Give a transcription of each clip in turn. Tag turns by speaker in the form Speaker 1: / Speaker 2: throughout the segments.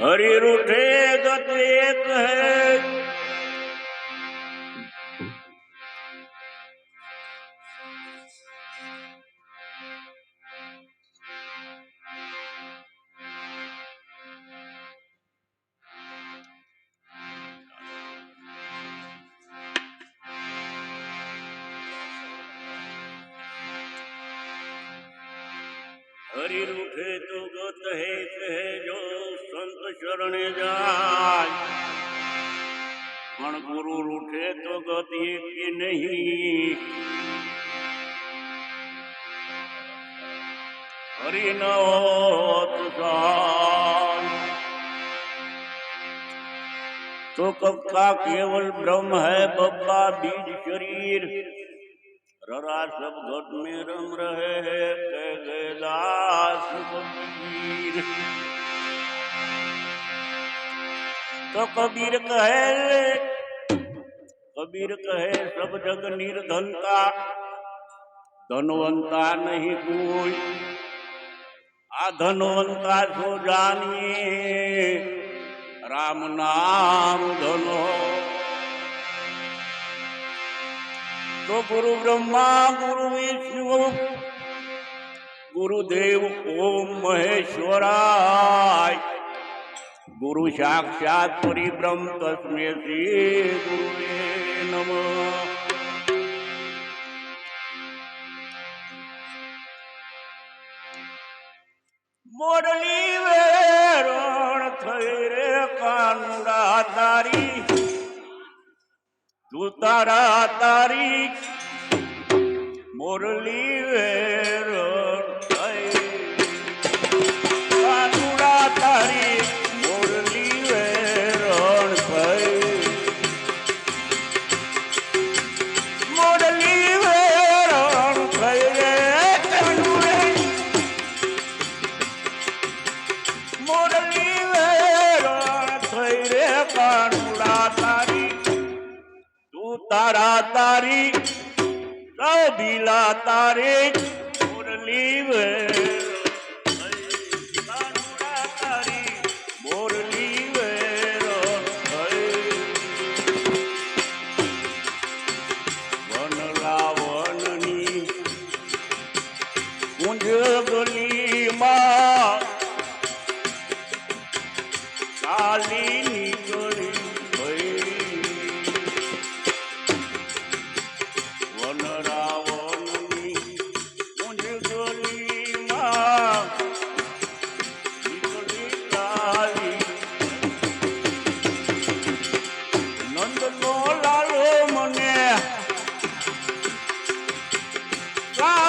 Speaker 1: હરી રૂઠે ગત એક હૈ. હરિ રૂઠે તો ગત હે કહે જો સંત શરણે જાય પણ ગુરુ રૂઠે તો ગત કે નહીં હરિ ન હોત સાય तो कब का केवल ब्रह्म है बब्बा बीज शरीर ररा सब घट में रम रहे हैं तो कबीर कहे कबीर कहे, सब जग निर्धनता, धनवंता नहीं कोई। आ धनवंता सो जानिए, राम नाम धनो। तो गुरु ब्रह्मा, गुरु विष्णु ગુરુદેવ, ઓમ મહેશ્વરાય. ગુરુ સાક્ષાત પરિબ્રહ્મ તસ્મે શ્રી ગુરુવે નમ. મોરલી વેરણ થઈ રે કાનુડા તારી. તું તારા તારી. મોરલી વેર તું તારા તારી કબીલા તારી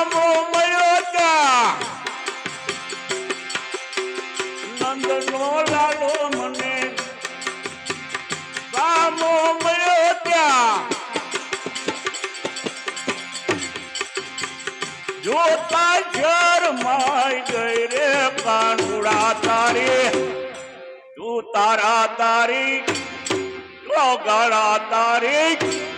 Speaker 1: રામો મળ્યો ત્યાં નંદનો લાલો મને રામો મળ્યો ત્યાં જોતા શરમાઈ ગઈ રે કાનુડા તારે. તું ગળા તારી.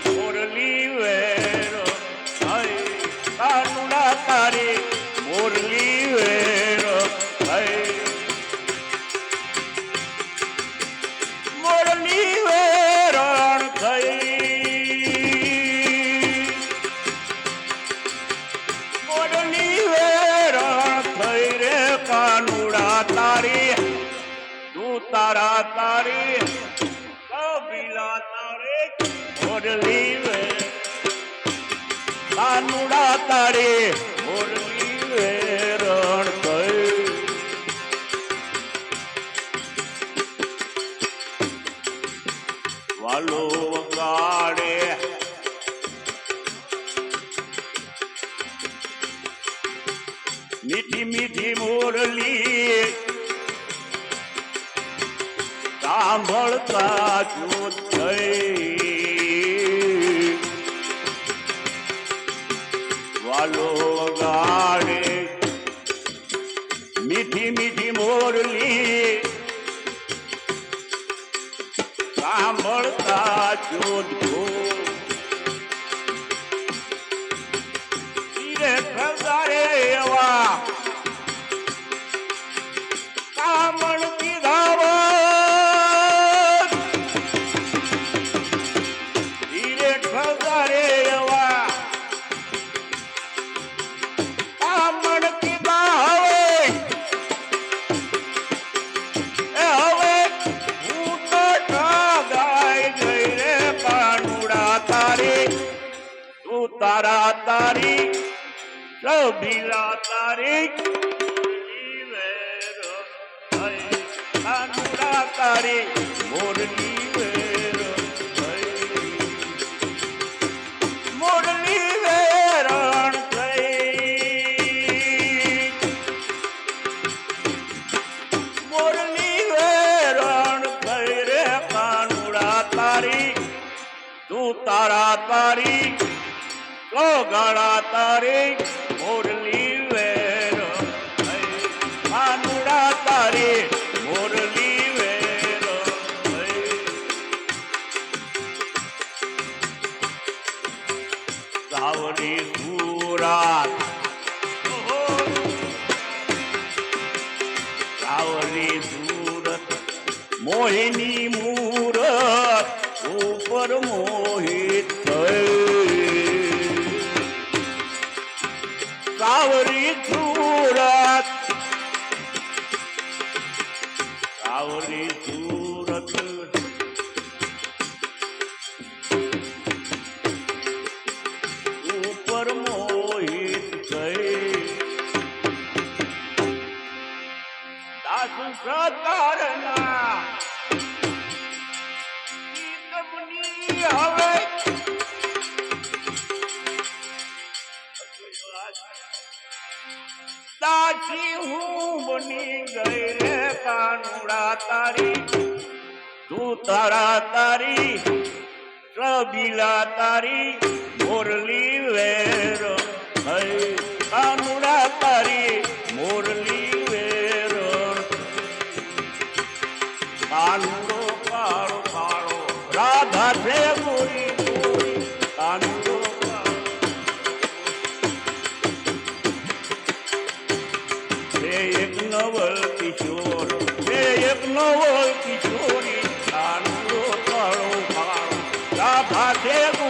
Speaker 1: તારા, કબીલા તારે મુરલી વેર કાનુડા તારે મુરલી વેરણ થઈ વાલો વગાડે. મીઠી મીઠી મોરલી સાંભળતા જો થઈ વાલો ગાડે મીઠી મીઠી મોરલી સાંભળતા જોધો મોરલી વેરણ થઈ રે કાનુડા તારી તું તારા તારી લો ગાળા તારી મોરલી વેરણ ભાનુડા તારી મોરલી થઈ સાવરી સુરાત. સાવરી સુરત, મોહિની મૂરત, ઉપર મોહિત કાનુડા તારી તું તારા તારી રબીલા તારી મોરલી વેર હૈ તારી. Así es,